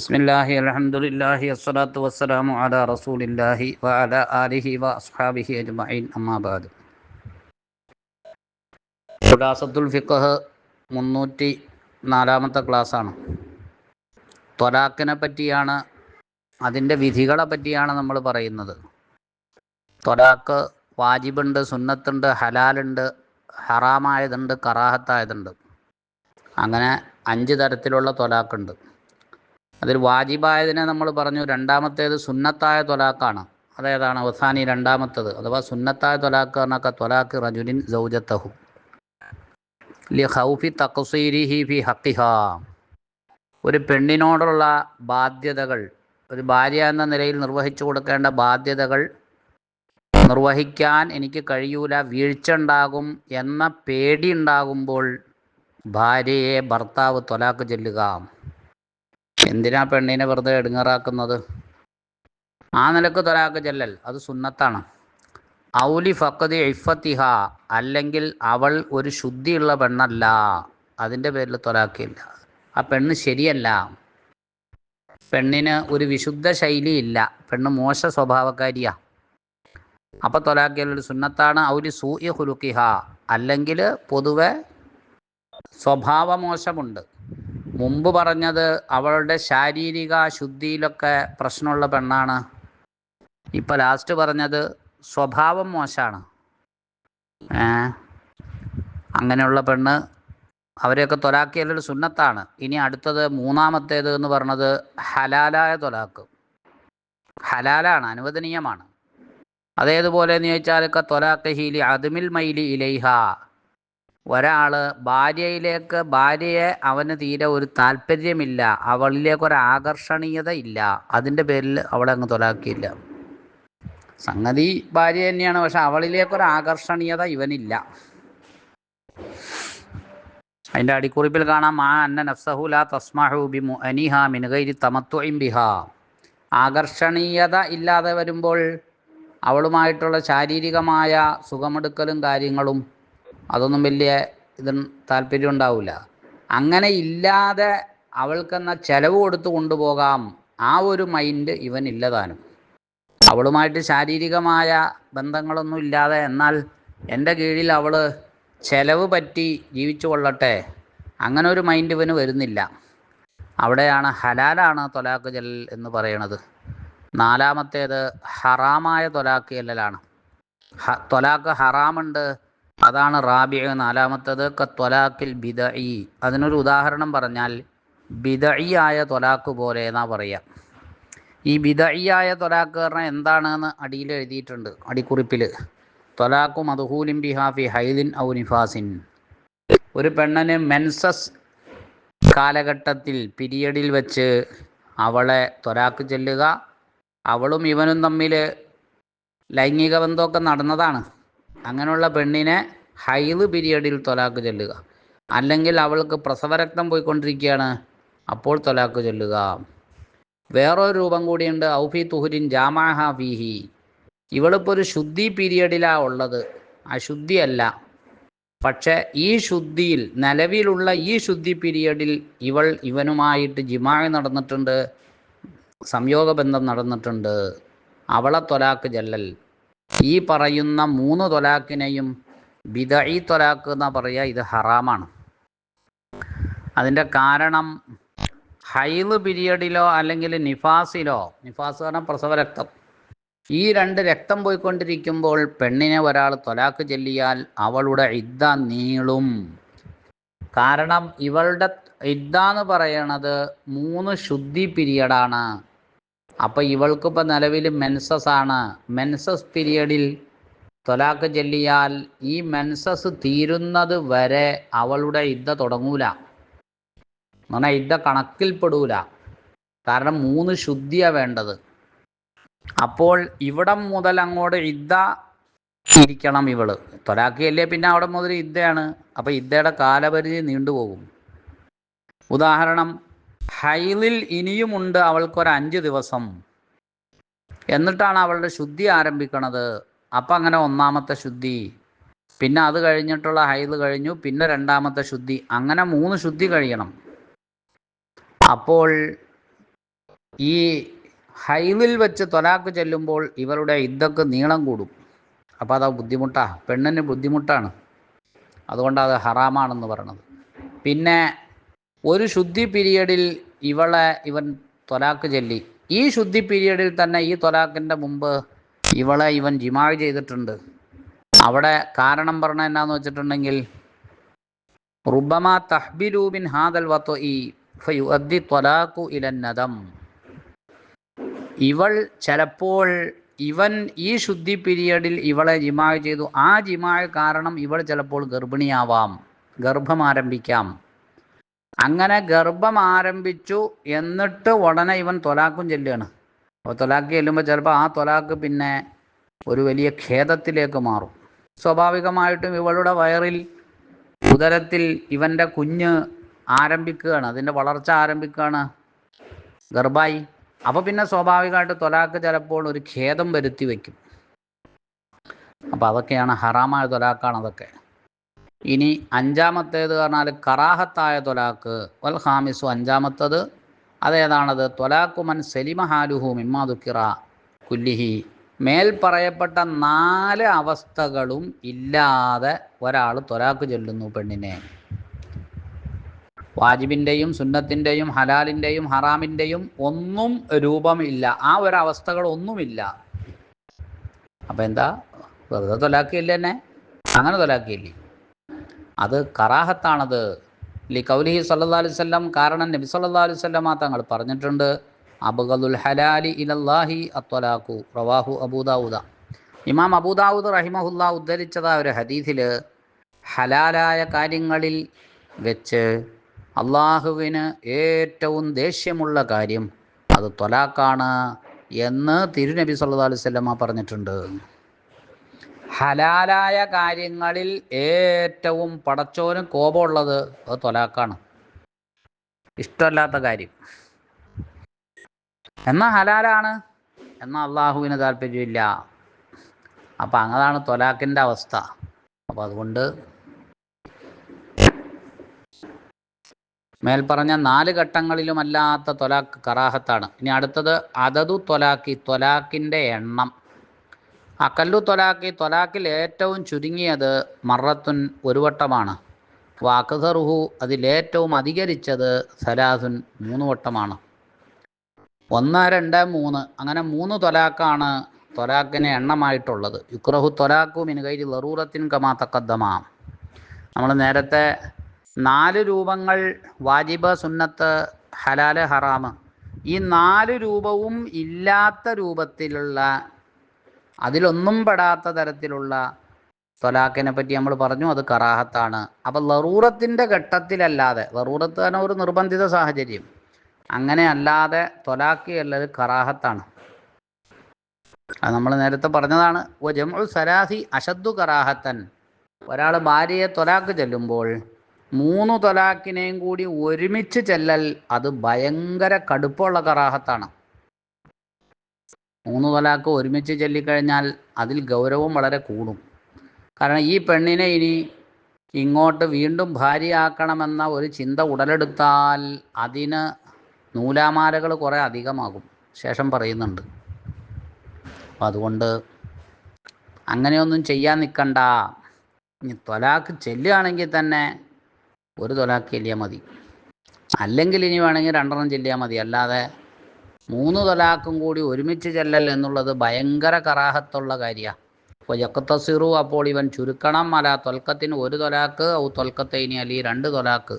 ബിസ്മില്ലാഹി അലഹമുല്ലാഹി അസ്സലാത്തു വസ്സലാമു അല റസൂലില്ലാഹി വ അല ആലിഹി വ അസ്ഹാബിഹി അജ്മഈൻ. അമ്മാബാദ് ഖുലാസത്തുൽ ഫിഖഹ് മുന്നൂറ്റി നാലാമത്തെ ക്ലാസ്സാണ്. ത്വലാഖിനെ പറ്റിയാണ് അതിന്റെ വിധികളെ പറ്റിയാണ് നമ്മൾ പറയുന്നത്. ത്വലാഖ് വാജിബുണ്ട് സുന്നത്തുണ്ട് ഹലാലുണ്ട് ഹറാമായതുണ്ട് കറാഹത്തായതുണ്ട്. അങ്ങനെ അഞ്ച് തരത്തിലുള്ള ത്വലാഖുണ്ട് അതിൽ വാജിബായതിനെ നമ്മൾ പറഞ്ഞു രണ്ടാമത്തേത് സുന്നത്തായ തൊലാക്കാണ്. അതേതാണ്? അവസാനി രണ്ടാമത്തത്. അഥവാ സുന്നത്തായ തൊലാക്ക് പറഞ്ഞാൽ തൊലാക്ക് റജുലിൻ സൗജത്തഹു. ലി ഹൗഫി തഖ്സീരിഹി ഫി ഹക്കിഹ ഒരു പെണ്ണിനോടുള്ള ബാധ്യതകൾ ഒരു ഭാര്യ എന്ന നിലയിൽ നിർവഹിച്ചു കൊടുക്കേണ്ട ബാധ്യതകൾ നിർവഹിക്കാൻ എനിക്ക് കഴിയൂല വീഴ്ച ഉണ്ടാകും എന്ന പേടി ഉണ്ടാകുമ്പോൾ ഭാര്യയെ ഭർത്താവ് തൊലാക്ക് ചെല്ലുക. എന്തിനാ പെണ്ണിനെ വെറുതെ എടുങ്ങറാക്കുന്നത്? ആ നിലയ്ക്ക് തൊലാക്ക് ചെല്ലൽ അത് സുന്നത്താണ്. ഔലി ഫക്കതി ഇഫത്തിഹ അല്ലെങ്കിൽ അവൾ ഒരു ശുദ്ധിയുള്ള പെണ്ണല്ല. അതിന്റെ പേരിൽ തൊലാക്കില്ല ആ പെണ്ണ് ശരിയല്ല. പെണ്ണിന് ഒരു വിശുദ്ധ ശൈലിയില്ല. പെണ്ണ് മോശ സ്വഭാവക്കാരിയാ. അപ്പോൾ തൊലാക്കിയൽ ഒരു സുന്നത്താണ്. ഔലി സൂയ ഹുലുക്കിഹ അല്ലെങ്കിൽ പൊതുവെ സ്വഭാവമോശമുണ്ട്. മുമ്പ് പറഞ്ഞത് അവളുടെ ശാരീരിക ശുദ്ധിയിലൊക്കെ പ്രശ്നമുള്ള പെണ്ണാണ്. ഇപ്പൊ ലാസ്റ്റ് പറഞ്ഞത് സ്വഭാവം മോശമാണ് ഏ? അങ്ങനെയുള്ള പെണ്ണ് അവരെയൊക്കെ തൊലാക്കിയാലൊരു സുന്നത്താണ്. ഇനി അടുത്തത് മൂന്നാമത്തേത് എന്ന് പറഞ്ഞത് ഹലാലായ തൊലാക്ക്. ഹലാലാണ് അനുവദനീയമാണ്. അതേതുപോലെ എന്ന് ചോദിച്ചാൽ തൊലാക്ക് ഹീലി അതുമിൽ മൈലി ഇലൈഹ. ഒരാൾ ഭാര്യയിലേക്ക് ഭാര്യയെ അവന് തീരെ ഒരു താല്പര്യമില്ല അവളിലേക്ക് ഒരു ആകർഷണീയത ഇല്ല. അതിന്റെ പേരിൽ അവളെ അങ്ങ് തൊലാക്കിയില്ല. സംഗതി ഭാര്യ തന്നെയാണ് പക്ഷെ അവളിലേക്കൊരു ആകർഷണീയത ഇവനില്ല. അതിന്റെ അടിക്കുറിപ്പിൽ കാണാം ആ അന്ന നഫ്സഹു ലാ തസ്മഹു ബി അനിഹ മിനുകൈരി തമത്വം ബിഹ. ആകർഷണീയത ഇല്ലാതെ വരുമ്പോൾ അവളുമായിട്ടുള്ള ശാരീരികമായ സുഖമെടുക്കലും കാര്യങ്ങളും അതൊന്നും വലിയ ഇത് താല്പര്യം ഉണ്ടാവില്ല അങ്ങനെ ഇല്ലാതെ അവൾക്കെന്ന ചെലവ് കൊടുത്ത് കൊണ്ടുപോകാം. ആ ഒരു മൈൻഡ് ഇവൻ ഇല്ലതാനും. അവളുമായിട്ട് ശാരീരികമായ ബന്ധങ്ങളൊന്നും ഇല്ലാതെ എന്നാൽ എന്റെ കീഴിൽ അവൾ ചെലവ് പറ്റി ജീവിച്ചു കൊള്ളട്ടെ. അങ്ങനെ ഒരു മൈൻഡ് ഇവന് വരുന്നില്ല. അവിടെയാണ് ഹലാലാണ് തൊലാക്ക് ജൽ എന്ന് പറയണത്. നാലാമത്തേത് ഹറാമായ തൊലാക്ക് ചെല്ലലാണ് ഹ തൊലാക്ക് ഹറാമുണ്ട്. അതാണ് റാബിയ നാലാമത്തത് തൊലാക്കിൽ ബിദഇ. അതിനൊരു ഉദാഹരണം പറഞ്ഞാൽ ബിദഇയായ തൊലാക്ക് പോലെ എന്നാ പറയുക ഈ ബിദഇയായ തൊലാക്ക് പറഞ്ഞാൽ എന്താണെന്ന് അടിയിൽ എഴുതിയിട്ടുണ്ട് അടിക്കുറിപ്പിൽ. തൊലാക്കു മധുഹൂലിൻ ബിഹാഫി ഹൈദിൻ ഔ നിഫാസിൻ. ഒരു പെണ്ണന് മെൻസസ് കാലഘട്ടത്തിൽ പിരിയഡിൽ വെച്ച് അവളെ തൊലാക്ക് ചെല്ലുക അവളും ഇവനും തമ്മിൽ ലൈംഗിക ബന്ധമൊക്കെ നടന്നതാണ്. അങ്ങനെയുള്ള പെണ്ണിനെ ഹൈദ് പീരിയഡിൽ തൊലാക്ക് ചൊല്ലുക. അല്ലെങ്കിൽ അവൾക്ക് പ്രസവരക്തം പോയിക്കൊണ്ടിരിക്കുകയാണ് അപ്പോൾ തൊലാക്ക് ചൊല്ലുക. വേറൊരു രൂപം കൂടിയുണ്ട് ഔഫി തുഹുരിൻ ജാമാഹ ഫീഹി. ഇവളിപ്പോൾ ഒരു ശുദ്ധി പീരിയഡിലാണ് ഉള്ളത്. അശുദ്ധിയല്ല. പക്ഷേ ഈ ശുദ്ധിയിൽ നിലവിലുള്ള ഈ ശുദ്ധി പീരിയഡിൽ ഇവൾ ഇവനുമായിട്ട് ജിമാഴ് നടന്നിട്ടുണ്ട് സംയോഗബന്ധം നടന്നിട്ടുണ്ട്. അവളെ തൊലാക്ക് ചെല്ലൽ. ഈ പറയുന്ന മൂന്ന് തൊലാക്കിനെയും ബിദഈ തൊലാക്ക് എന്ന് പറയുക ഇത് ഹറാമാണ്. അതിന്റെ കാരണം ഹൈദ് പീരിയഡിലോ അല്ലെങ്കിൽ നിഫാസിലോ നിഫാസ് കാരണം പ്രസവ രക്തം. ഈ രണ്ട് രക്തം പോയിക്കൊണ്ടിരിക്കുമ്പോൾ പെണ്ണിനെ ഒരാൾ തൊലാക്ക് ചെല്ലിയാൽ അവളുടെ ഇദ്ദ നീളും. കാരണം ഇവളുടെ ഇദ്ദ എന്ന് പറയണത് മൂന്ന് ശുദ്ധി പീരിയഡാണ് അപ്പോൾ ഇവൾക്കിപ്പോൾ നിലവിൽ മെൻസസ് ആണ്. മെൻസസ് പീരിയഡിൽ തൊലാക്ക് ചെല്ലിയാൽ ഈ മെൻസസ് തീരുന്നത് വരെ അവളുടെ ഇദ്ദ തുടങ്ങൂല. എന്ന് ഇദ്ദ കണക്കിൽപ്പെടൂല. കാരണം മൂന്ന് ശുദ്ധിയാണ് വേണ്ടത്. അപ്പോൾ ഇവിടം മുതൽ അങ്ങോട്ട് ഇദ്ദ ഇരിക്കണം ഇവൾ. തൊലാക്ക് ചെല്ലിയ പിന്നെ അവിടെ മുതൽ ഇദ്ദയാണ്. അപ്പോൾ ഇദ്ദയുടെ കാലപരിധി നീണ്ടുപോകും. ഉദാഹരണം ഹൈലിൽ ഇനിയുമുണ്ട് അവൾക്കൊരു അഞ്ച് ദിവസം. എന്നിട്ടാണ് അവളുടെ ശുദ്ധി ആരംഭിക്കണത്. അപ്പം അങ്ങനെ ഒന്നാമത്തെ ശുദ്ധി. പിന്നെ അത് കഴിഞ്ഞിട്ടുള്ള ഹൈൽ കഴിഞ്ഞു. പിന്നെ രണ്ടാമത്തെ ശുദ്ധി. അങ്ങനെ മൂന്ന് ശുദ്ധി കഴിയണം. അപ്പോൾ ഈ ഹൈലിൽ വെച്ച് തൊലാക്ക് ചെല്ലുമ്പോൾ ഇവരുടെ ഇദ്ദക്ക് നീളം കൂടും. അപ്പോൾ അത് ബുദ്ധിമുട്ടാണ് പെണ്ണിന് ബുദ്ധിമുട്ടാണ്. അതുകൊണ്ട് അത് ഹറാമാണെന്ന് പറയണത്. പിന്നെ ഒരു ശുദ്ധി പീരിയഡിൽ ഇവളെ ഇവൻ തൊലാക്ക് ചൊല്ലി. ഈ ശുദ്ധി പീരിയഡിൽ തന്നെ ഈ തൊലാക്കിന്റെ മുമ്പ് ഇവളെ ഇവൻ ജിമാഴ് ചെയ്തിട്ടുണ്ട്. അവിടെ കാരണം പറഞ്ഞ എന്നാന്ന് വെച്ചിട്ടുണ്ടെങ്കിൽ റുബമ തഹ്ബിലൂബിൻ ഹാദൽ വത്തോ ഈ ഫയുഅദ്ദി ത്വലാഖു ഇലന്നതം ഇവൾ ചിലപ്പോൾ ഇവൻ ഈ ശുദ്ധി പീരിയഡിൽ ഇവളെ ജിമാഴ് ചെയ്തു. ആ ജിമാഴ് കാരണം ഇവൾ ചിലപ്പോൾ ഗർഭിണിയാവാം ഗർഭം ആരംഭിക്കാം. അങ്ങനെ ഗർഭം ആരംഭിച്ചു എന്നിട്ട് ഉടനെ ഇവൻ തൊലാക്കും ചെല്ലുകയാണ്. അപ്പോൾ തൊലാക്ക് ചെല്ലുമ്പോൾ ചിലപ്പോൾ ആ തൊലാക്ക് പിന്നെ ഒരു വലിയ ഖേദത്തിലേക്ക് മാറും. സ്വാഭാവികമായിട്ടും ഇവളുടെ വയറിൽ ഉദരത്തിൽ ഇവന്റെ കുഞ്ഞ് ആരംഭിക്കുകയാണ്. അതിന്റെ വളർച്ച ആരംഭിക്കുകയാണ്. ഗർഭായി. അപ്പോൾ പിന്നെ സ്വാഭാവികമായിട്ട് തൊലാക്ക് ചിലപ്പോൾ ഒരു ഖേദം വരുത്തി വയ്ക്കും. അപ്പോൾ അതൊക്കെയാണ് ഹറാമായ തൊലാക്കാണ് അതൊക്കെ. ഇനി അഞ്ചാമത്തേത് പറഞ്ഞാൽ കറാഹത്തായ തൊലാക്ക് വൽ ഹാമിസു അഞ്ചാമത്തത്. അതേതാണത്? തൊലാക്കുമൻ സലിമ ഹാലുഹു മിമ്മാതുക്കിറ കുല്ലിഹി. മേൽ പറയപ്പെട്ട നാല് അവസ്ഥകളും ഇല്ലാതെ ഒരാൾ തൊലാക്ക് ചൊല്ലുന്നു പെണ്ണിനെ. വാജിബിന്റെയും സുന്നത്തിന്റെയും ഹലാലിന്റെയും ഹറാമിന്റെയും ഒന്നും രൂപമില്ല. ആ ഒരവസ്ഥകളൊന്നുമില്ല അപ്പം എന്താ? വെറുതെ തൊലാക്കിയില്ല തന്നെ അങ്ങനെ തൊലാക്കിയില്ലേ. അത് കറാഹത്താണത്. ലി കൗലിഹി സല്ലാ അലുവല്ലം കാരണം നബി സല്ലാ അലൈഹി സ്വല്ലമ തങ്ങൾ പറഞ്ഞിട്ടുണ്ട് അബുഗദുൽ ഹലാലി ഇലല്ലാഹി അത്വലാഖു റവാഹു അബൂദാവുദ ഇമാം അബൂദാവൂദ് റഹിമഹുല്ല ഉദ്ധരിച്ചതായ ഒരു ഹദീഥിൽ ഹലാലായ കാര്യങ്ങളിൽ വെച്ച് അള്ളാഹുവിന് ഏറ്റവും ദേഷ്യമുള്ള കാര്യം അത് ത്വലാക്കാണ് എന്ന് തിരുനബി സല്ലാ അലുവല്ലമ പറഞ്ഞിട്ടുണ്ട്. ഹലാലായ കാര്യങ്ങളിൽ ഏറ്റവും പടച്ചോനും കോപമുള്ളത് അത് തൊലാക്കാണ്. ഇഷ്ടമല്ലാത്ത കാര്യം. എന്നാൽ ഹലാലാണ്? എന്നാൽ അള്ളാഹുവിന് താല്പര്യമില്ല. അപ്പം അങ്ങതാണ് തൊലാക്കിന്റെ അവസ്ഥ. അപ്പം അതുകൊണ്ട് മേൽപ്പറഞ്ഞ നാല് ഘട്ടങ്ങളിലുമല്ലാത്ത തൊലാക്ക് കറാഹത്താണ്. ഇനി അടുത്തത് അതതു തൊലാക്കി തൊലാക്കിന്റെ എണ്ണം. അക്കല്ലു തൊലാക്കി തൊലാക്കിൽ ഏറ്റവും ചുരുങ്ങിയത് മറത്തുൻ ഒരു വട്ടമാണ് വാക്കുസറുഹു അതിലേറ്റവും അധികരിച്ചത് സലാസുൻ മൂന്ന് വട്ടമാണ്. ഒന്ന് രണ്ട് മൂന്ന്. അങ്ങനെ മൂന്ന് തൊലാക്കാണ് തൊലാക്കിന് എണ്ണമായിട്ടുള്ളത്. യുക്രഹു തൊലാക്കു മിനുകൈരി ലറൂറത്തിൻ കമാ നമ്മൾ നേരത്തെ നാല് രൂപങ്ങൾ വാജിബ സുന്നത്ത് ഹലാൽ ഹറാമ് ഈ നാല് രൂപവും ഇല്ലാത്ത രൂപത്തിലുള്ള അതിലൊന്നും പെടാത്ത തരത്തിലുള്ള തൊലാക്കിനെ പറ്റി നമ്മൾ പറഞ്ഞു അത് കറാഹത്താണ്. അപ്പം ലറൂറത്തിന്റെ ഘട്ടത്തിലല്ലാതെ ലറൂറത്ത് തന്നെ ഒരു നിർബന്ധിത സാഹചര്യം. അങ്ങനെ അല്ലാതെ തൊലാഖി അല്ലത് കറാഹത്താണ്. അത് നമ്മൾ നേരത്തെ പറഞ്ഞതാണ് ജംഉ സലാഹി അഷദ്ദു കറാഹത്തൻ. ഒരാൾ ഭാര്യയെ തൊലാക്ക് ചെല്ലുമ്പോൾ മൂന്ന് തൊലാക്കിനെയും കൂടി ഒരുമിച്ച് ചെല്ലൽ അത് ഭയങ്കര കടുപ്പമുള്ള കറാഹത്താണ്. മൂന്ന് തലാക്ക് ഒരുമിച്ച് ചൊല്ലിക്കഴിഞ്ഞാൽ അതിൽ ഗൗരവം വളരെ കൂടും. കാരണം ഈ പെണ്ണിനെ ഇനി ഇങ്ങോട്ട് വീണ്ടും ഭാര്യയാക്കണമെന്ന ഒരു ചിന്ത ഉടലെടുത്താൽ അതിന് നൂലാമാലകൾ കുറേ അധികമാകും ശേഷം പറയുന്നുണ്ട്. അപ്പം അതുകൊണ്ട് അങ്ങനെയൊന്നും ചെയ്യാൻ നിൽക്കണ്ട. ഇനി തൊലാക്ക് ചെല്ലുകയാണെങ്കിൽ തന്നെ ഒരു തൊലാക്ക് ചെല്ലിയാൽ മതി. അല്ലെങ്കിൽ ഇനി വേണമെങ്കിൽ രണ്ടെണ്ണം ചെല്ലിയാൽ മതി. അല്ലാതെ മൂന്ന് തലാക്കും കൂടി ഒരുമിച്ച് ചെല്ലൽ എന്നുള്ളത് ഭയങ്കര കറാഹത്തുള്ള കാര്യമാണ് അപ്പോൾ യക്കത്തസിറു അപ്പോൾ ഇവൻ ചുരുക്കണം. അല തൊൽക്കത്തിന് ഒരു തൊലാക്ക് ഔ തൊൽക്കത്തൈനി അലി രണ്ട് തൊലാക്ക്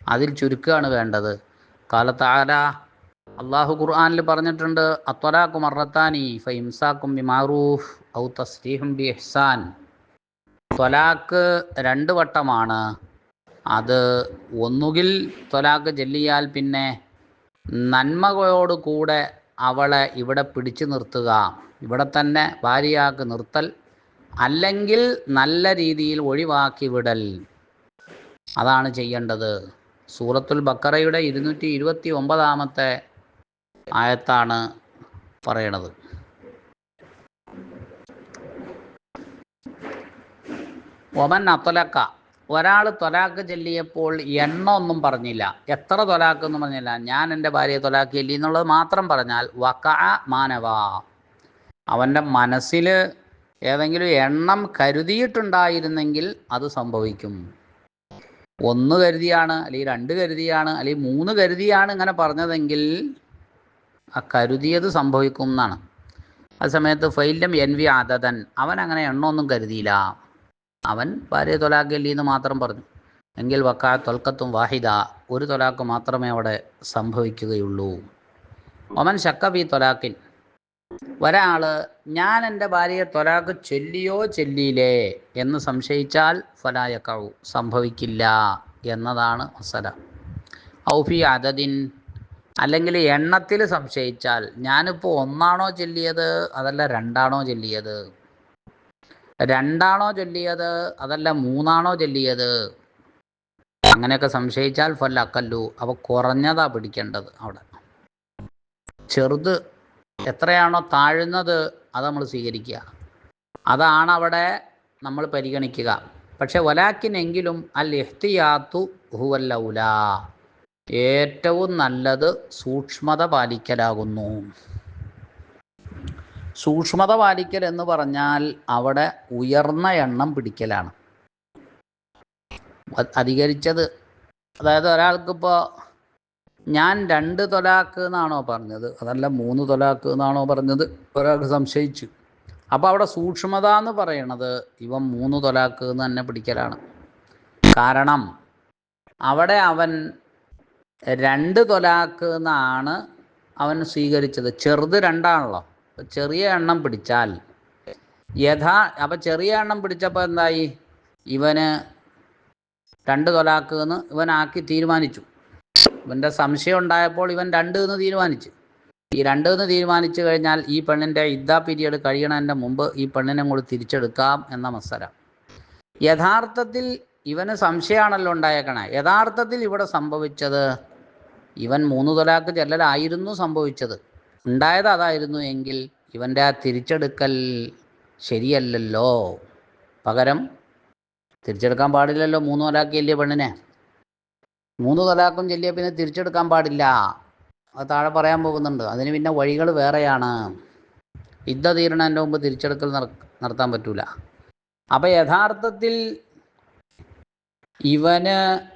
അതിൽ ചുരുക്കുകയാണ് വേണ്ടത്. കാലത്താല അള്ളാഹു ഖുർആാനിൽ പറഞ്ഞിട്ടുണ്ട് അത്വലാഖു മറത്താനി ഫൈംസാക്കും ബി മാറൂഫ് ഔ തസ്രീഹും ബി എഹ്സാൻ ത്വലാക്ക് രണ്ട് വട്ടമാണ്. അത് ഒന്നുകിൽ ത്വലാക്ക് ചെല്ലിയാൽ പിന്നെ നന്മകളോട് കൂടെ അവളെ ഇവിടെ പിടിച്ചു നിർത്തുക. ഇവിടെ തന്നെ ഭാര്യയാക്കി നിർത്തൽ അല്ലെങ്കിൽ നല്ല രീതിയിൽ ഒഴിവാക്കി വിടൽ. അതാണ് ചെയ്യേണ്ടത്. സൂറത്തുൽ ബക്കറയുടെ ഇരുന്നൂറ്റി ഇരുപത്തി ഒമ്പതാമത്തെ ആയത്താണ് പറയണത്. ഒമൻ അത്തലക്ക ഒരാൾ തൊലാക്ക് ചൊല്ലിയപ്പോൾ എണ്ണ ഒന്നും പറഞ്ഞില്ല. എത്ര തൊലാക്ക് എന്ന് പറഞ്ഞില്ല. ഞാൻ എന്റെ ഭാര്യയെ തൊലാക്ക് ചൊല്ലി എന്നുള്ളത് മാത്രം പറഞ്ഞാൽ വക മാനവ. അവന്റെ മനസ്സിൽ ഏതെങ്കിലും എണ്ണം കരുതിയിട്ടുണ്ടായിരുന്നെങ്കിൽ അത് സംഭവിക്കും. ഒന്ന് കരുതിയാണ് അല്ലെങ്കിൽ രണ്ട് കരുതിയാണ് അല്ലെങ്കിൽ മൂന്ന് കരുതിയാണ് ഇങ്ങനെ പറഞ്ഞതെങ്കിൽ ആ കരുതിയത് സംഭവിക്കും എന്നാണ്. ആ സമയത്ത് ഫൈലം എൻ വി ആദതൻ. അവൻ അങ്ങനെ എണ്ണമൊന്നും കരുതിയില്ല. അവൻ ഭാര്യ തൊലാഖല്ലി എന്ന് മാത്രം പറഞ്ഞു. എങ്കിൽ വക്കാ തൊൽക്കത്തും വാഹിദ ഒരു തൊലാക്ക് മാത്രമേ അവിടെ സംഭവിക്കുകയുള്ളൂ. ഒമൻ ശക്കബി തൊലാക്കിൻ ഒരാൾ ഞാൻ എന്റെ ഭാര്യയെ തൊലാക്ക് ചൊല്ലിയോ ചൊല്ലിയില്ലേ? എന്ന് സംശയിച്ചാൽ ഫലായക്കാവു സംഭവിക്കില്ല എന്നതാണ് മസല. ഔഫി അതദിൻ അല്ലെങ്കിൽ എണ്ണത്തിൽ സംശയിച്ചാൽ ഞാനിപ്പോൾ ഒന്നാണോ ചൊല്ലിയത്? അതല്ല രണ്ടാണോ ചൊല്ലിയത്? രണ്ടാണോ ചൊല്ലിയത്? അതല്ല മൂന്നാണോ ചൊല്ലിയത്? അങ്ങനെയൊക്കെ സംശയിച്ചാൽ ഫല്ല അക്കല്ലു അവ കുറഞ്ഞതാ പിടിക്കേണ്ടത് അവിടെ. ചെറുത് എത്രയാണോ താഴ്ന്നത് അത് നമ്മൾ സ്വീകരിക്കുക. അതാണ് അവിടെ നമ്മൾ പരിഗണിക്കുക. പക്ഷെ വലാക്കിനെങ്കിലും അൽ എഹ്തിയാത്തു ഹുവല്ലൗല ഏറ്റവും നല്ലത് സൂക്ഷ്മത പാലിക്കലാകുന്നു. സൂക്ഷ്മത പാലിക്കൽ എന്ന് പറഞ്ഞാൽ അവിടെ ഉയർന്ന എണ്ണം പിടിക്കലാണ്. അധികരിച്ചത്. അതായത് ഒരാൾക്കിപ്പോൾ ഞാൻ രണ്ട് തൊലാക്ക് എന്നാണോ പറഞ്ഞത്? അതല്ല മൂന്ന് തൊലാക്ക് എന്നാണോ പറഞ്ഞത്? ഒരാൾക്ക് സംശയിച്ചു. അപ്പോൾ അവിടെ സൂക്ഷ്മത എന്ന് പറയണത് ഇവൻ മൂന്ന് തൊലാക്ക് എന്ന് തന്നെ പിടിക്കലാണ്. കാരണം അവിടെ അവൻ രണ്ട് തൊലാക്ക് എന്നാണ് അവൻ സ്വീകരിച്ചത്. ചെറുത് രണ്ടാണല്ലോ. ചെറിയ എണ്ണം പിടിച്ചാൽ. യഥാ അപ്പം ചെറിയ എണ്ണം പിടിച്ചപ്പോൾ എന്തായി? ഇവന് രണ്ട് തൊലാക്ക് എന്ന് ഇവനാക്കി തീരുമാനിച്ചു. ഇവന്റെ സംശയം ഉണ്ടായപ്പോൾ ഇവൻ രണ്ട് എന്ന് തീരുമാനിച്ചു. ഈ രണ്ട് എന്ന് തീരുമാനിച്ചു കഴിഞ്ഞാൽ ഈ പെണ്ണിന്റെ ഇദ്ദ പീരിയഡ് കഴിയണതിന്റെ മുമ്പ് ഈ പെണ്ണിനെ കൂടി തിരിച്ചെടുക്കാം എന്ന മത്സര. യഥാർത്ഥത്തിൽ ഇവന് സംശയമാണല്ലോ ഉണ്ടായേക്കണേ. യഥാർത്ഥത്തിൽ ഇവിടെ സംഭവിച്ചത് ഇവൻ മൂന്ന് തൊലാക്ക് ചെല്ലലായിരുന്നു സംഭവിച്ചത്. ഉണ്ടായത് അതായിരുന്നു എങ്കിൽ ഇവന്റെ ആ തിരിച്ചെടുക്കൽ ശരിയല്ലല്ലോ. പകരം തിരിച്ചെടുക്കാൻ പാടില്ലല്ലോ മൂന്ന് തലാക്ക് ചെല്ലിയ പെണ്ണിനെ. മൂന്ന് തലാക്കും ചെല്ലിയ പിന്നെ തിരിച്ചെടുക്കാൻ പാടില്ല. അത് താഴെ പറയാൻ പോകുന്നുണ്ട്. അതിന് പിന്നെ വഴികൾ വേറെയാണ്. യുദ്ധ തീരണതിന്റെ മുമ്പ് തിരിച്ചെടുക്കൽ നട- നടത്താൻ പറ്റൂല. അപ്പം യഥാർത്ഥത്തിൽ ഇവന്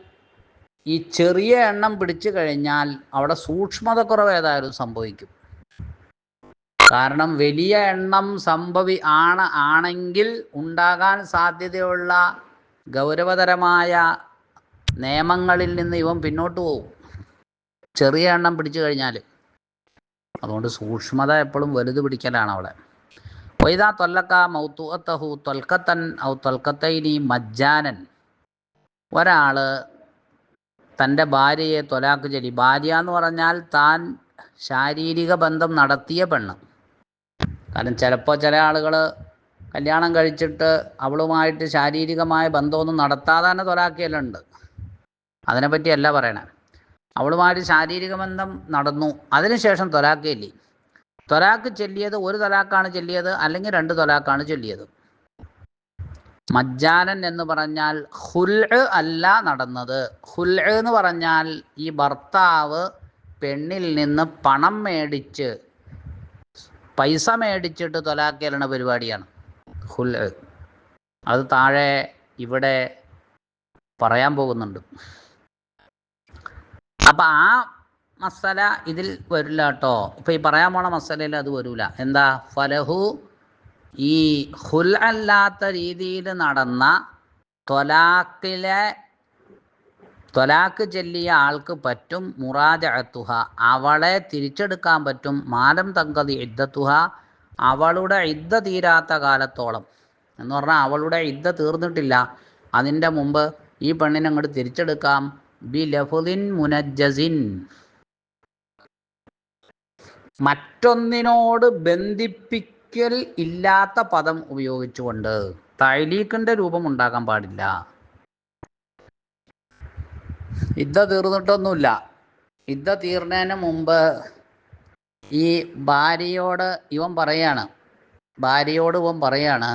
ഈ ചെറിയ എണ്ണം പിടിച്ചു കഴിഞ്ഞാൽ അവിടെ സൂക്ഷ്മതക്കുറവ് ഏതായാലും സംഭവിക്കും. കാരണം വലിയ എണ്ണം സംഭവി ആണ് ആണെങ്കിൽ ഉണ്ടാകാൻ സാധ്യതയുള്ള ഗൗരവതരമായ നിയമങ്ങളിൽ നിന്ന് ഇവൻ പിന്നോട്ട് പോകും. ചെറിയ എണ്ണം പിടിച്ചു കഴിഞ്ഞാൽ അതുകൊണ്ട് സൂക്ഷ്മത എപ്പോഴും വലുത് പിടിക്കലാണ് അവിടെ. വൈദാ തൊല്ലക്ക മൗത്തുഅത്തഹു തൊൽക്കത്തൻ ഔ തൊൽക്കത്തൈനി മജ്ജാനൻ. ഒരാൾ തന്റെ ഭാര്യയെ തൊലാക്ക് ചെടി. ഭാര്യ എന്ന് പറഞ്ഞാൽ താൻ ശാരീരിക ബന്ധം നടത്തിയ പെണ്ണ്. കാരണം ചിലപ്പോൾ ചില ആളുകൾ കല്യാണം കഴിച്ചിട്ട് അവളുമായിട്ട് ശാരീരികമായ ബന്ധമൊന്നും നടത്താതെ തന്നെ തൊലാക്കിയല്ലുണ്ട് അതിനെപ്പറ്റിയല്ല പറയണേ. അവളുമായിട്ട് ശാരീരിക ബന്ധം നടന്നു അതിനുശേഷം തൊലാക്ക് ചൊല്ലി തൊലാക്ക് ചൊല്ലിയത് ഒരു തൊലാക്കാണ് ചൊല്ലിയത് അല്ലെങ്കിൽ രണ്ട് തൊലാക്കാണ് ചൊല്ലിയത്? മജ്ജാനൻ എന്ന് പറഞ്ഞാൽ ഹുൽ അല്ല നടന്നത്. ഹുൽ എന്ന് പറഞ്ഞാൽ ഈ ഭർത്താവ് പെണ്ണിൽ നിന്ന് പണം മേടിച്ച് പൈസ മേടിച്ചിട്ട് തൊലാക്കേലണ പരിപാടിയാണ്. ഹുൽ അത് താഴെ ഇവിടെ പറയാൻ പോകുന്നുണ്ട്. അപ്പം ആ മസല ഇതിൽ വരില്ല കേട്ടോ ഇപ്പം ഈ പറയാൻ പോണ മസലയിൽ അത് വരില്ല എന്താ? ഫലഹു ഈ ഹുൽ അല്ലാത്ത രീതിയിൽ നടന്ന തൊലാക്കിലെ തൊലാക്ക് ചെല്ലിയ ആൾക്ക് പറ്റും മുറാജഅത്തുഹ അവളെ തിരിച്ചെടുക്കാൻ പറ്റും മാലം തങ്കതി ഇദ്ദത്തുഹ. അവളുടെ ഇദ്ദ തീരാത്ത കാലത്തോളം. എന്ന് പറഞ്ഞാൽ അവളുടെ ഇദ്ദ തീർന്നിട്ടില്ല. അതിന്റെ മുമ്പ് ഈ പെണ്ണിനെ അങ്ങോട്ട് തിരിച്ചെടുക്കാം. ബി ലഫുദിൻ മുനജ്ജസിൻ. മറ്റൊന്നിനോട് ബന്ധിപ്പിക്കൽ ഇല്ലാത്ത പദം ഉപയോഗിച്ചുകൊണ്ട് തൈലീക്കിന്റെ രൂപം ഉണ്ടാക്കാൻ പാടില്ല. യുദ്ധ തീർന്നിട്ടൊന്നുമില്ല. യുദ്ധ തീർന്നതിന് മുമ്പ് ഈ ഭാര്യയോട് ഇവൻ പറയാണ്. ഭാര്യയോട് ഇവൻ പറയാണ്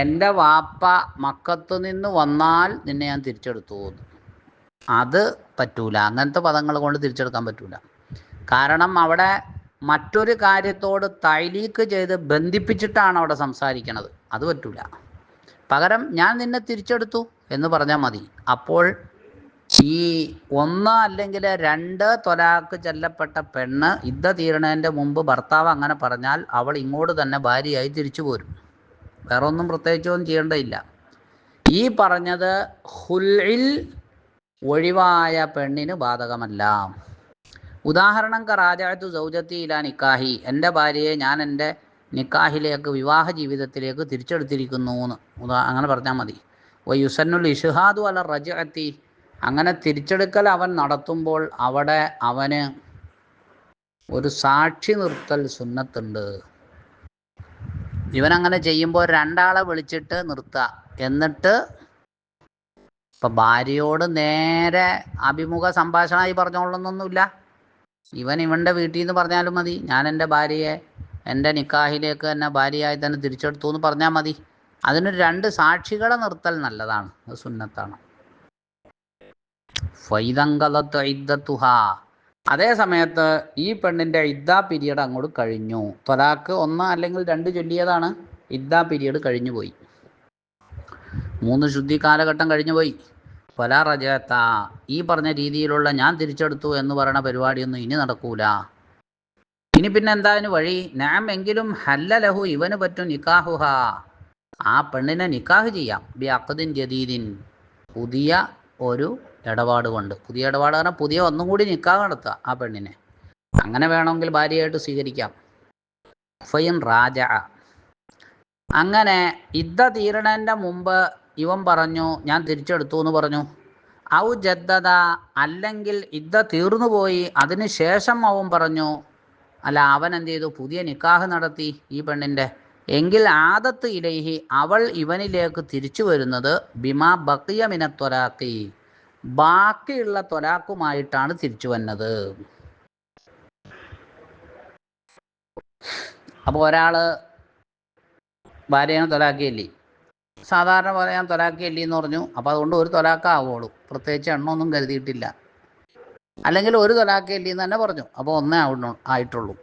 എന്റെ വാപ്പ മക്കത്ത് നിന്ന് വന്നാൽ നിന്നെ ഞാൻ തിരിച്ചെടുത്തു അത് പറ്റൂല. അങ്ങനത്തെ പദങ്ങൾ കൊണ്ട് തിരിച്ചെടുക്കാൻ പറ്റൂല. കാരണം അവിടെ മറ്റൊരു കാര്യത്തോട് തൈലീക്ക് ചെയ്ത് ബന്ധിപ്പിച്ചിട്ടാണ് അവിടെ സംസാരിക്കണത്. അത് പറ്റൂല. പകരം ഞാൻ നിന്നെ തിരിച്ചെടുത്തു എന്ന് പറഞ്ഞാൽ മതി. അപ്പോൾ ഈ ഒന്ന് അല്ലെങ്കിൽ രണ്ട് തൊലാക്ക് ചെല്ലപ്പെട്ട പെണ്ണ് യുദ്ധ തീരണേന്റെ മുമ്പ് ഭർത്താവ് അങ്ങനെ പറഞ്ഞാൽ അവൾ ഇങ്ങോട്ട് തന്നെ ഭാര്യയായി തിരിച്ചു പോരും. വേറെ ഒന്നും പ്രത്യേകിച്ചൊന്നും ചെയ്യേണ്ടതില്ല. ഈ പറഞ്ഞത് ഹുൽഇൽ ഒഴിവായ പെണ്ണിന് ബാധകമല്ല. ഉദാഹരണം കറാജാത്തു സൗജത്തി ഇലാ നിക്കാഹി. എന്റെ ഭാര്യയെ ഞാൻ എന്റെ നിക്കാഹിലേക്ക് വിവാഹ ജീവിതത്തിലേക്ക് തിരിച്ചെടുത്തിരിക്കുന്നു എന്ന് ഉദാ അങ്ങനെ പറഞ്ഞാൽ മതി. വ യുസന്നുൽ ഇഷുഹാദു അല റജഅത്തി. അങ്ങനെ തിരിച്ചെടുക്കൽ അവൻ നടത്തുമ്പോൾ അവിടെ അവന് ഒരു സാക്ഷി നിർത്തൽ സുന്നത്തുണ്ട്. ഇവനങ്ങനെ ചെയ്യുമ്പോൾ രണ്ടാളെ വിളിച്ചിട്ട് നിർത്തുക എന്നിട്ട് ഇപ്പം ഭാര്യയോട് നേരെ അഭിമുഖ സംഭാഷണമായി പറഞ്ഞോളണമെന്നൊന്നുമില്ല ഇവൻ ഇവന്റെ വീട്ടിൽ നിന്ന് പറഞ്ഞാലും മതി. ഞാൻ എന്റെ ഭാര്യയെ എന്റെ നിക്കാഹിലേക്ക് തന്നെ ഭാര്യയായി തന്നെ തിരിച്ചെടുത്തു എന്ന് പറഞ്ഞാൽ മതി. അതിനൊരു രണ്ട് സാക്ഷികളെ നിർത്തൽ നല്ലതാണ്. അത് സുന്നത്താണ്. അതേ സമയത്ത് ഈ പെണ്ണിന്റെ ഇദ്ദ പീരീഡ് അങ്ങോട്ട് കഴിഞ്ഞു. തൊലാക്ക് ഒന്ന് അല്ലെങ്കിൽ രണ്ട് ചൊല്ലിയതാണ് ഇദ്ദ പീരീഡ് കഴിഞ്ഞു പോയി. മൂന്ന് ശുദ്ധി കാലഘട്ടം കഴിഞ്ഞു പോയി. ഫലാ റജത്ത. ഈ പറഞ്ഞ രീതിയിലുള്ള ഞാൻ തിരിച്ചെടുത്തു എന്ന് പറയുന്ന പരിപാടിയൊന്നും ഇനി നടക്കൂല. ഇനി പിന്നെ എന്താ വഴി? നാം എങ്കിലും ഹല്ലലഹു ഇവന് പറ്റും നിക്കാഹുഹ. ആ പെണ്ണിനെ നിക്കാഹ് ചെയ്യാം. ബി അക്കദിൻ ജദീദിൻ. പുതിയ ഒരു ഇടപാട് കൊണ്ട്. പുതിയ ഇടപാട് പറഞ്ഞാൽ പുതിയ ഒന്നും കൂടി നിക്കാഹ് നടത്തുക ആ പെണ്ണിനെ. അങ്ങനെ വേണമെങ്കിൽ ഭാര്യയായിട്ട് സ്വീകരിക്കാം. ഫൈൻ റാജ. അങ്ങനെ ഇദ്ദ തീരണേന്റെ മുമ്പ് ഇവൻ പറഞ്ഞു ഞാൻ തിരിച്ചെടുത്തു എന്ന് പറഞ്ഞു. ഔ ജദ്ദത അല്ലെങ്കിൽ ഇദ്ദ തീർന്നുപോയി. അതിന് ശേഷം അവൻ പറഞ്ഞു അല്ല അവൻ എന്ത് ചെയ്തു? പുതിയ നിക്കാഹ് നടത്തി ഈ പെണ്ണിന്റെ എങ്കിൽ ആദത്ത് ഇലൈഹി അവൾ ഇവനിലേക്ക് തിരിച്ചു വരുന്നത് ബിമാ ബക്കിയ മിനത്തൊരാക്കി ബാക്കിയുള്ള ത്വരാക്കുമായിട്ടാണ് തിരിച്ചു വന്നത്. അപ്പോൾ ഒരാൾ ഭാര്യനെ തൊലാക്കിയല്ലേ സാധാരണ പറയാൻ തൊലാക്കിയല്ലേ എന്ന് പറഞ്ഞു. അപ്പോൾ അതുകൊണ്ട് ഒരു തൊലാക്കാവുള്ളൂ പ്രത്യേകിച്ച് എണ്ണമൊന്നും കരുതിയിട്ടില്ല. അല്ലെങ്കിൽ ഒരു തൊലാക്കിയല്ലേ എന്ന് തന്നെ പറഞ്ഞു. അപ്പോൾ ഒന്നേ ആയിട്ടുള്ളൂ.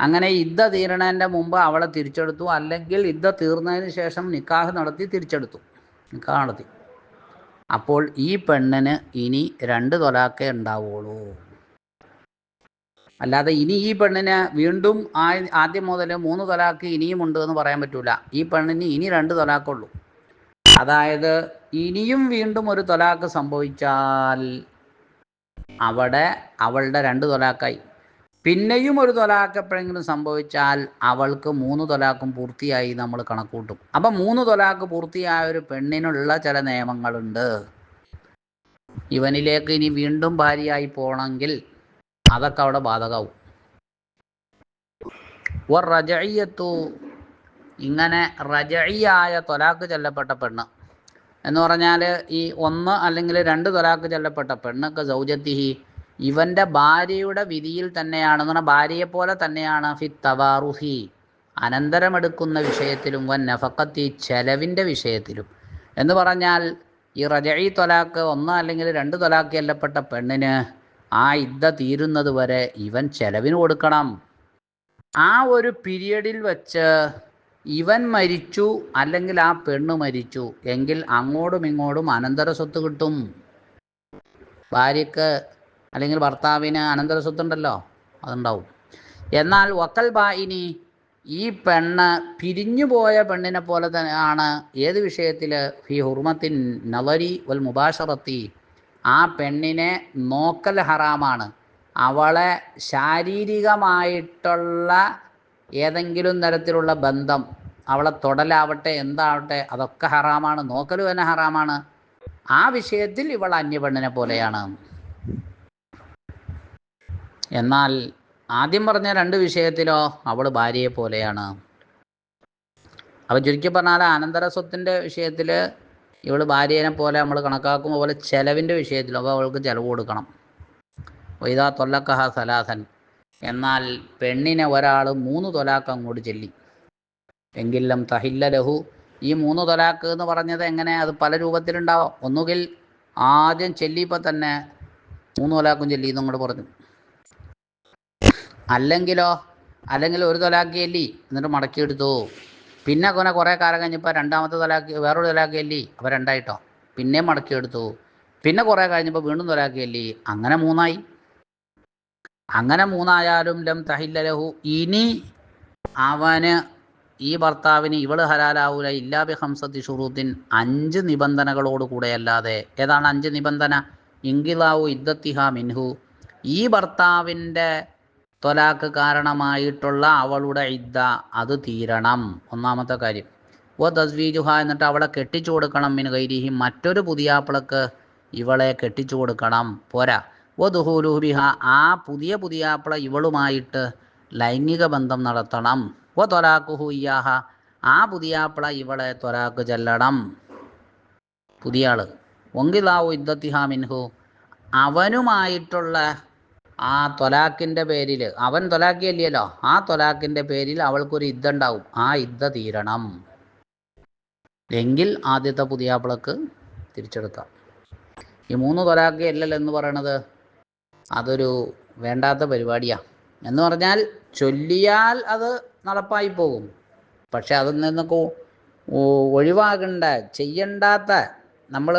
അങ്ങനെ യുദ്ധ തീരണതിന്റെ മുമ്പ് അവളെ തിരിച്ചെടുത്തു. അല്ലെങ്കിൽ യുദ്ധ തീർന്നതിന് ശേഷം നിക്കാഹ് നടത്തി തിരിച്ചെടുത്തു. നിക്കാഹ് നടത്തി. അപ്പോൾ ഈ പെണ്ണിന് ഇനി രണ്ട് തൊലാക്കേ ഉണ്ടാവുള്ളൂ. അല്ലാതെ ഇനി ഈ പെണ്ണിന് വീണ്ടും ആദ്യം മുതൽ മൂന്ന് തൊലാക്ക് ഇനിയും ഉണ്ട് എന്ന് പറയാൻ പറ്റൂല. ഈ പെണ്ണിന് ഇനി രണ്ട് തൊലാക്കുള്ളൂ. അതായത് ഇനിയും വീണ്ടും ഒരു തൊലാക്ക് സംഭവിച്ചാൽ അവിടെ അവളുടെ രണ്ട് തൊലാക്കായി. പിന്നെയും ഒരു തൊലാക്ക് എപ്പോഴെങ്കിലും സംഭവിച്ചാൽ അവൾക്ക് മൂന്ന് തൊലാക്കും പൂർത്തിയായി നമ്മൾ കണക്കൂട്ടും അപ്പം മൂന്ന് തൊലാക്ക് പൂർത്തിയായ ഒരു പെണ്ണിനുള്ള ചില നിയമങ്ങളുണ്ട്. ഇവനിലേക്ക് ഇനി വീണ്ടും ഭാര്യയായി പോകണമെങ്കിൽ അതൊക്കെ അവിടെ ബാധകമാവും ഇങ്ങനെ റജയ്യായ തൊലാക്ക് ചെല്ലപ്പെട്ട പെണ്ണ്. എന്ന് പറഞ്ഞാൽ ഈ ഒന്ന് അല്ലെങ്കിൽ രണ്ട് തൊലാക്ക് ചെല്ലപ്പെട്ട പെണ്ണൊക്കെ സൗജത്തിഹി ഇവന്റെ ഭാര്യയുടെ വിധിയിൽ തന്നെയാണ് എന്ന് പറഞ്ഞാൽ ഭാര്യയെ പോലെ തന്നെയാണ് ഫി തവാറുഹി. അനന്തരമെടുക്കുന്ന വിഷയത്തിലും വൻ നഫക്കത്തി ചെലവിന്റെ വിഷയത്തിലും. എന്ന് പറഞ്ഞാൽ ഈ റജഈ തൊലാക്ക് ഒന്ന് അല്ലെങ്കിൽ രണ്ട് തൊലാക്ക് ചെല്ലപ്പെട്ട പെണ്ണിന് ആ ഇദ്ദ തീരുന്നത് വരെ ഇവൻ ചെലവിന് കൊടുക്കണം. ആ ഒരു പീരിയഡിൽ വെച്ച് ഇവൻ മരിച്ചു അല്ലെങ്കിൽ ആ പെണ്ണ് മരിച്ചു എങ്കിൽ അങ്ങോട്ടും ഇങ്ങോട്ടും അനന്തര സ്വത്ത് കിട്ടും. ഭാര്യക്ക് അല്ലെങ്കിൽ ഭർത്താവിന് അനന്തര സ്വത്തുണ്ടല്ലോ അതുണ്ടാവും. എന്നാൽ വക്കൽ ബായിനി ഈ പെണ്ണ് പിരിഞ്ഞു പോയ പെണ്ണിനെ പോലെ തന്നെ ആണ്. ഏത് വിഷയത്തിൽ? ഫി ഹുർമത്തിൻ നവരി വൽ മുബാഷറത്തി. ആ പെണ്ണിനെ നോക്കൽ ഹറാമാണ്. അവളെ ശാരീരികമായിട്ടുള്ള ഏതെങ്കിലും തരത്തിലുള്ള ബന്ധം അവളെ തൊടലാവട്ടെ എന്താവട്ടെ അതൊക്കെ ഹറാമാണ്. നോക്കലു തന്നെ ഹറാമാണ്. ആ വിഷയത്തിൽ ഇവൾ അന്യപെണ്ണിനെ പോലെയാണ്. എന്നാൽ ആദ്യം പറഞ്ഞ രണ്ട് വിഷയത്തിലോ അവൾ ഭാര്യയെ പോലെയാണ്. അപ്പം ചുരുക്കി പറഞ്ഞാൽ അനന്തര വിഷയത്തിൽ ഇവൾ ഭാര്യനെ പോലെ നമ്മൾ കണക്കാക്കുമ്പോൾ പോലെ ചെലവിന്റെ വിഷയത്തിലും അപ്പോൾ അവൾക്ക് ചെലവ് കൊടുക്കണം. വൈദാ തൊല്ലക്കഹ സലാസൻ. എന്നാൽ പെണ്ണിനെ ഒരാൾ മൂന്ന് തൊലാക്ക് അങ്ങോട്ട് ചെല്ലി. എങ്കിലും തഹില്ല ലഹു ഈ മൂന്ന് തൊലാക്ക് എന്ന് പറഞ്ഞത് എങ്ങനെ? അത് പല രൂപത്തിലുണ്ടാവാം. ഒന്നുകിൽ ആദ്യം ചെല്ലിയപ്പോൾ തന്നെ മൂന്ന് തൊലാക്കും ചെല്ലിയെന്നും കൂടെ പറഞ്ഞു. അല്ലെങ്കിലോ അല്ലെങ്കിൽ ഒരു തൊലാക്ക് ചെല്ലി എന്നിട്ട് മടക്കിയെടുത്തു പിന്നെ കൊനെ കുറേ കാലം കഴിഞ്ഞപ്പോൾ രണ്ടാമത്തെ തൊലാക്ക് വേറൊരു തൊലാക്ക് ചെല്ലി അപ്പോൾ രണ്ടായിട്ടോ. പിന്നെ മടക്കിയെടുത്തു പിന്നെ കുറേ കഴിഞ്ഞപ്പോൾ വീണ്ടും തൊലാക്ക് ചെല്ലി. അങ്ങനെ മൂന്നായി. അങ്ങനെ മൂന്നായാലും ലം തഹില്ലലഹു. ഇനി അവന് ഈ ഭർത്താവിന് ഇവൾ ഹലാലാവൂല. ഇല്ലാ ബി ഹംസത്തി ഷുറൂദ്ദിൻ അഞ്ച് നിബന്ധനകളോട് അല്ലാതെ ഏതാണ് അഞ്ച് നിബന്ധന? ഇങ്കിലാവു ഇദ്ദത്തിഹ മിൻഹു. ഈ ഭർത്താവിന്റെ തൊലാക്ക് കാരണമായിട്ടുള്ള അവളുടെ ഇദ്ദ അത് തീരണം. ഒന്നാമത്തെ കാര്യം. ഓ തസ്വീജുഹ എന്നിട്ട് അവളെ കെട്ടിച്ചു കൊടുക്കണം മിൻ കൈരിഹി മറ്റൊരു പുതിയാപ്പിളക്ക് ഇവളെ കെട്ടിച്ചു കൊടുക്കണം. പോരാ. ഓ ദുഹൂലുഹുബിഹ ആ പുതിയ പുതിയാപ്പിള ഇവളുമായിട്ട് ലൈംഗിക ബന്ധം നടത്തണം. വ തൊലാഖുഹു ഇയാഹ ആ പുതിയാപ്പിള ഇവളെ തൊലാക്ക് ചെല്ലണം. പുതിയ ആൾ ഒങ്കിലാവു ഇദ്ദത്തിഹ മിൻഹു. അവനുമായിട്ടുള്ള ആ തൊലാക്കിന്റെ പേരിൽ അവൻ തൊലാക്കിയല്ലല്ലോ ആ തൊലാക്കിന്റെ പേരിൽ അവൾക്കൊരു ഇദ്ദ ഉണ്ടാവും ആ ഇദ്ദ തീരണം. എങ്കിൽ ആദ്യത്തെ പുതിയാപ്പിളക്ക് തിരിച്ചെടുക്കാം. ഈ മൂന്ന് തൊലാക്ക് അല്ലല്ലോ എന്ന് പറയണത്? അതൊരു വേണ്ടാത്ത പരിപാടിയാണ് എന്ന് പറഞ്ഞാൽ ചൊല്ലിയാൽ അത് നടപ്പായി പോകും. പക്ഷെ അതിൽ നിന്നൊക്കെ ഒഴിവാകേണ്ട ചെയ്യണ്ടാത്ത നമ്മൾ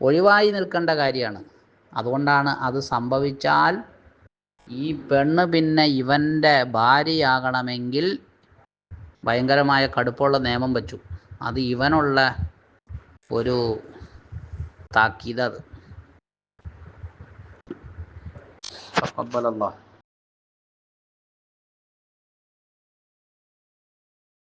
ഒഴിവായി നിൽക്കേണ്ട കാര്യമാണ്. അതുകൊണ്ടാണ് അത് സംഭവിച്ചാൽ ഈ പെണ്ണ് പിന്നെ ഇവന്റെ ഭാര്യയാകണമെങ്കിൽ ഭയങ്കരമായ കടുപ്പുള്ള നിയമം വച്ചു. അത് ഇവനുള്ള ഒരു താക്കീത് അത്. تقبل الله.